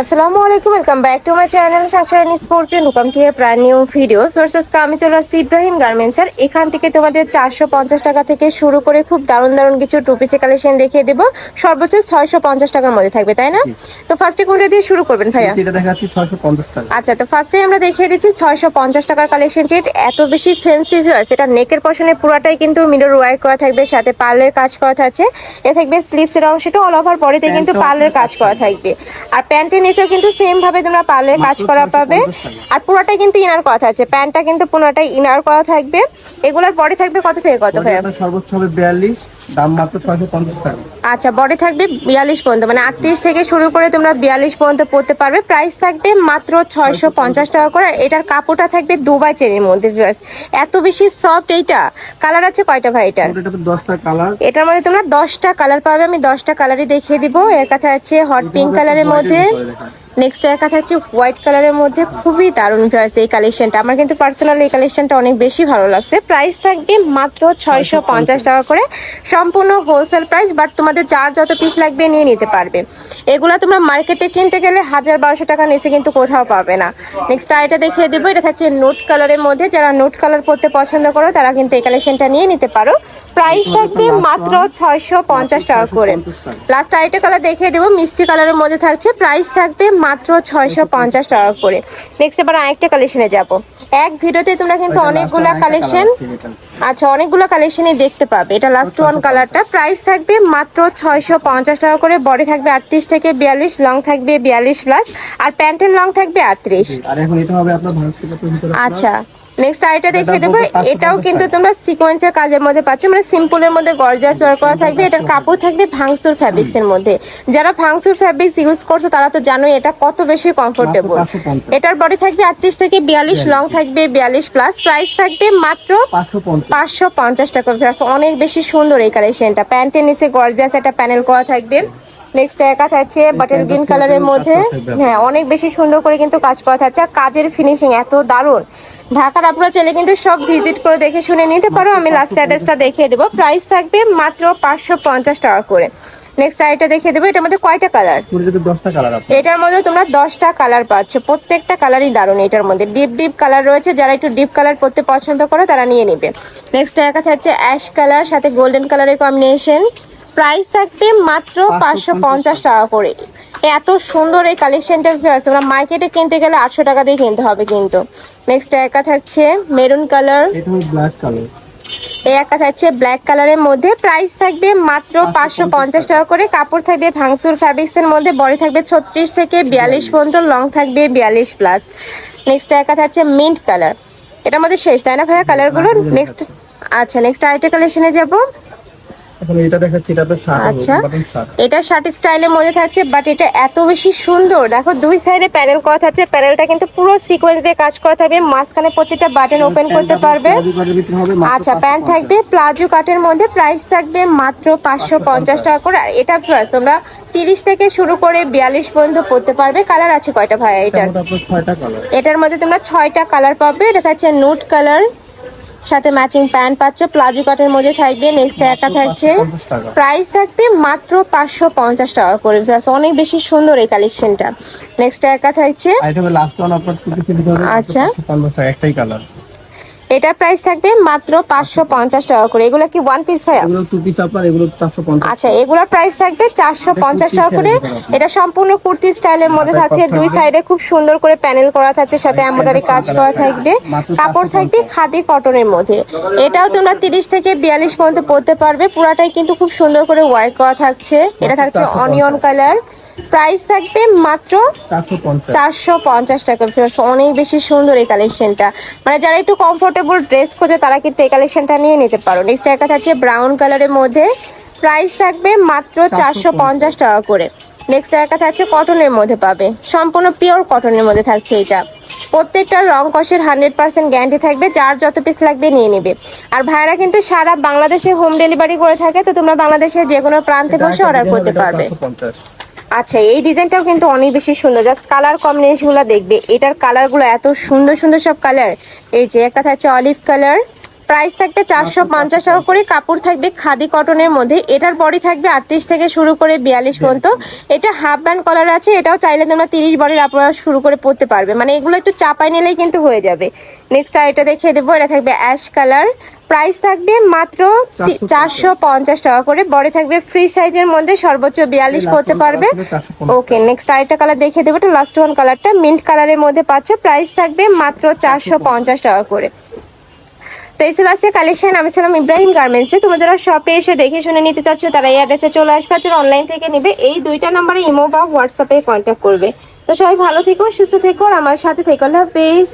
আসসালামু আলাইকুম welcome back to my channel sunshine sporting welcome to brand new video first আমি চলে আসছি ইব্রাহিম গার্মেন্টসের এখান থেকে তোমাদের চারশো পঞ্চাশ টাকা থেকে শুরু করে খুব দারুণ দারুণ কিছু টু পিসের কালেকশন দেখিয়ে দেবো। সর্বোচ্চ ছয়শো পঞ্চাশ টাকার মধ্যে থাকবে তাই না? তো ফার্স্টে কোনটা দিয়ে শুরু করবেন ভাইয়া? আচ্ছা তো ফার্স্টে আমরা দেখিয়ে দিচ্ছি ছয়শো পঞ্চাশ টাকার কালেকশনটি এত বেশি ফ্যান্সি ভিউয়ার্স এটা নেকের পশনে পুরাটাই কিন্তু মিডল ওয়ার্ক করা থাকবে সাথে পার্লের কাজ করা থাকছে। এ থাকবে স্লিপসের অংশটা অল ওভার পরেতে কিন্তু পার্লের কাজ করা থাকবে। আর প্যান্টের নিচেও কিন্তু সেম ভাবে তোমরা পালে কাজ করা পাবে। আর পুরোটাই কিন্তু ইনার করা থাকছে। প্যান্টটা কিন্তু পুরোটাই ইনার করা থাকবে। এগুলোর পরে থাকবে কত থেকে কত ভাই সর্বোচ্চ হবে বিয়াল্লিশ। দাম মাত্র ছয়শো পঞ্চাশ টাকা। আচ্ছা বডি থাকবে বিয়াল্লিশ পর্যন্ত মানে আটত্রিশ থেকে শুরু করে তোমরা বিয়াল্লিশ পর্যন্ত পড়তে পারবে। প্রাইস থাকবে মাত্র ছয়শো পঞ্চাশ টাকা করে। আর এটার কাপড়টা থাকবে দুবাই চেরির মধ্যে। এত বেশি সফট এইটা। কালার আছে কয়টা ভাই এটার? হবে দশটা কালার এটার মধ্যে তোমরা দশটা কালার পাবে। আমি দশটা কালারই দেখিয়ে দিব। এর কথা আছে হট পিঙ্ক কালারের মধ্যে। নেক্সট এর কথা হচ্ছে হোয়াইট কালারের মধ্যে খুবই দারুণ ভিউয়ার্স এই কালেকশনটা আমার কিন্তু পার্সোনালি এই কালেকশনটা অনেক বেশি ভালো লাগছে। প্রাইস থাকবে মাত্র ছয়শো পঞ্চাশ টাকা করে। সম্পূর্ণ হোলসেল প্রাইস বাট তোমাদের যার যত পিস লাগবে নিয়ে নিতে পারবে। এগুলা তোমরা মার্কেটে কিনতে গেলে হাজার বারোশো টাকা নিচে কিন্তু কোথাও পাবে না। নেক্সট আইটা দেখিয়ে দেবো এটা হচ্ছে নোট কালারের মধ্যে। যারা নোট কালার পরতে পছন্দ করো তারা কিন্তু এই কালেকশনটা নিয়ে নিতে পারো। প্রাইস থাকবে মাত্র ছয়শো পঞ্চাশ টাকা করে। লাস্ট আরেকটা কালার দেখিয়ে দেবো মিষ্টি কালারের মধ্যে থাকছে। প্রাইস থাকবে মাত্র ছয়শো পঞ্চাশ টাকা করে। নেক্সট এবার আরেকটা কালেকশনে যাব। এক ভিডিওতে তোমরা কিন্তু অনেকগুলা কালেকশন। আচ্ছা অনেকগুলো কালেকশনই দেখতে পাবে। এটা লাস্ট ওয়ান কালারটা প্রাইস থাকবে মাত্র ছয়শো পঞ্চাশ টাকা করে। বডি থাকবে আটত্রিশ থেকে বিয়াল্লিশ লং থাকবে বিয়াল্লিশ প্লাস আর প্যান্টের লং থাকবে আটত্রিশ। আচ্ছা। নেক্সট আইটা দেখিয়ে দেবো বলতে 550 এটাও কিন্তু তোমরা সিকোয়েন্সের কাজের মধ্যে পাচ্ছ মানে সিম্পলের মধ্যে গর্জিয়াস ওয়ার্ক করা থাকবে এটার কাপড় থাকবে ভাংসুর ফ্যাব্রিক্স এর মধ্যে। যারা ভাংসুর ফ্যাব্রিক্স ইউজ করছ তারা তো জানোই এটা কত বেশি কমফোর্টেবল এটার বডি থাকবে আটত্রিশ থেকে বিয়াল্লিশ লং থাকবে বিয়াল্লিশ প্লাস প্রাইস থাকবে মাত্র পাঁচশো পঞ্চাশ। টাকা। অনেক বেশি সুন্দর এই কালেকশনটা প্যান্টের নিচে গর্জিয়াস একটা প্যানেল করা থাকবে। নেক্সট একা থাকছে বাটার গ্রিন কালারের মধ্যে হ্যাঁ অনেক বেশি সুন্দর করে কিন্তু কাজ করা থাকছে। আর কাজের ফিনিশিং এত দারুণ। ঢাকার আপনারা চাইলে কিন্তু সব ভিজিট করে দেখে শুনে নিতে পারো। আমি লাস্ট অ্যাড্রেসটা দেখিয়ে দেবো। প্রাইস থাকবে মাত্র পাঁচশো পঞ্চাশ টাকা করে। নেক্সট আইটা দেখিয়ে দেবো। এটার মধ্যে কয়টা কালার এটার মধ্যে তোমরা দশটা কালার পাচ্ছ। প্রত্যেকটা কালারই দারুণ এটার মধ্যে। ডিপ ডিপ কালার রয়েছে। যারা একটু ডিপ কালার পরতে পছন্দ করে তারা নিয়ে নেবে। নেক্সট একা থাকছে অ্যাশ কালার সাথে গোল্ডেন কালারের কম্বিনেশন প্রাইস থাকবে মাত্র পাঁচশো পঞ্চাশ টাকা। করে। এত সুন্দর এই কালেকশনটার ফেরাস তোমরা মার্কেটে কিনতে গেলে আটশো টাকা দিয়ে কিনতে হবে কিন্তু। নেক্সট একা থাকছে মেরুন কালার এই একটা থাকছে ব্ল্যাক কালারের মধ্যে। প্রাইস থাকবে মাত্র পাঁচশো পঞ্চাশ টাকা। করে। কাপড় থাকবে ভাংসুর ফ্যাব্রিক্স এর মধ্যে। বডি থাকবে ছত্রিশ থেকে বিয়াল্লিশ পর্যন্ত। লং থাকবে বিয়াল্লিশ প্লাস নেক্সট একটা থাকছে মিন্ট কালার এটার মধ্যে শেষ তাই না ভাইয়া? কালারগুলো নেক্সট আচ্ছা নেক্সট আরেকটা কালেকশনে যাব। এখন এটা দেখাচ্ছি এটা আপনার শার্ট আচ্ছা। এটা শার্ট স্টাইলের মধ্যে থাকছে বাট এটা এত বেশি সুন্দর। দেখো দুই সাইডে প্যানেল করা থাকছে প্যানেলটা কিন্তু পুরো সিকোয়েন্স দিয়ে কাজ করা থাকবে মাঝখানে প্রত্যেকটা বাটন ওপেন করতে পারবে। আচ্ছা 550 প্যান্ট থাকবে প্লাজো কাটের মধ্যে প্রাইস থাকবে মাত্র পাঁচশো পঞ্চাশ টাকা করে আর এটা তোমরা তিরিশ থেকে শুরু করে বিয়াল্লিশ পর্যন্ত পড়তে পারবে কালার আছে কয়টা ভাইয়া এটার? এটার মধ্যে তোমরা ছয়টা কালার পাবে এটা থাকছে নুট কালার সাথে ম্যাচিং প্যান্ট পাচ্ছ প্লাজো কাটের মধ্যে থাকবে নেক্সট একা থাকছে। 550 প্রাইস থাকবে মাত্র পাঁচশো পঞ্চাশ টাকা করে অনেক বেশি সুন্দর এই কালেকশনটা নেক্সট একা থাকছে। আচ্ছা। একটাই কালার এটার প্রাইস থাকবে মাত্র পাঁচশো পঞ্চাশ টাকা করে। এগুলো কি ওয়ান পিস ভাইয়া? এগুলো টু পিস আপনার এগুলো চারশো পঞ্চাশ। আচ্ছা এগুলোর প্রাইস থাকবে চারশো পঞ্চাশ টাকা করে। এটা সম্পূর্ণ কুর্তি স্টাইলের মধ্যে থাকছে দুই সাইডে খুব সুন্দর করে প্যানেল করা থাকছে সাথে এমব্রয়ডারি কাজ করা থাকবে। কাপড় থাকবে খাদি কটনের মধ্যে। এটাও তোমরা তিরিশ থেকে বিয়াল্লিশ পর্যন্ত পরতে পারবে। পুরাটাই কিন্তু খুব সুন্দর করে ওয়ার্ক করা থাকছে। এটা থাকছে অনিয়ন কালার প্রাইস থাকবে মাত্র চারশো পঞ্চাশ। টাকা। অনেক বেশি সুন্দর এই কালেকশনটা মানে যারা একটু কমফোর্টেবল ড্রেস খোঁজে তারা কিন্তু এই কালেকশনটা নিয়ে নিতে পারো। নেক্সট একটা থাকছে ব্রাউন কালারের মধ্যে। প্রাইস থাকবে মাত্র চারশো পঞ্চাশ। টাকা করে। নেক্সট একটা থাকছে কটনের মধ্যে পাবে। সম্পূর্ণ পিওর কটনের মধ্যে থাকছে এটা প্রত্যেকটা রং কষের হান্ড্রেড পার্সেন্ট গ্যারান্টি থাকবে। যার যত পিস লাগবে নিয়ে নেবে। আর ভাইরা কিন্তু সারা বাংলাদেশে হোম ডেলিভারি করে থাকে তো তোমরা বাংলাদেশের যে কোনো প্রান্তে বসে অর্ডার করতে পারবে। আচ্ছা এই ডিজাইনটাও কিন্তু অনেক বেশি সুন্দর। জাস্ট কালার কম্বিনেশনগুলো দেখবে। এটার কালারগুলো এত সুন্দর সুন্দর সব কালার এই যে একটা থাকছে অলিভ কালার প্রাইস থাকবে চারশো পঞ্চাশ টাকা করে। কাপড় থাকবে খাদি কটনের মধ্যে। এটার বডি থাকবে আটত্রিশ থেকে শুরু করে বিয়াল্লিশ পর্যন্ত। এটা হাফ ব্যান্ড কলার আছে। এটাও চাইলে তোমরা তিরিশ বডির আপনারা শুরু করে পরতে পারবে। মানে এগুলো একটু চাপাই নিলেই কিন্তু হয়ে যাবে। নেক্সট এটা দেখিয়ে দেবো। এটা থাকবে অ্যাশ কালার প্রাইস থাকবে মাত্র চারশো পঞ্চাশ টাকা। করে। বডি থাকবে ফ্রি সাইজের মধ্যে সর্বোচ্চ বিয়াল্লিশ পড়তে পারবে। ওকে নেক্সট আরেকটা কালার দেখিয়ে দেবো। লাস্ট ওয়ান কালারটা মিন্ট কালারের মধ্যে পাচ্ছ। প্রাইস থাকবে মাত্র চারশো পঞ্চাশ টাকা। করে। তো এই ছিল আজকে কালেকশন আমি ছিলাম ইব্রাহিম গার্মেন্টসে তোমরা যারা শপে এসে দেখে শুনে নিতে চাচ্ছ তারা এই অ্যাড্রেসে চলে আসবে। যারা অনলাইন থেকে নেবে এই দুইটা নাম্বারে ইমো বা হোয়াটসঅ্যাপে কন্ট্যাক্ট করবে। তো সবাই ভালো থেকো সুস্থ থেকো আর আমার সাথে থেকো। আল্লাহ হাফেজ।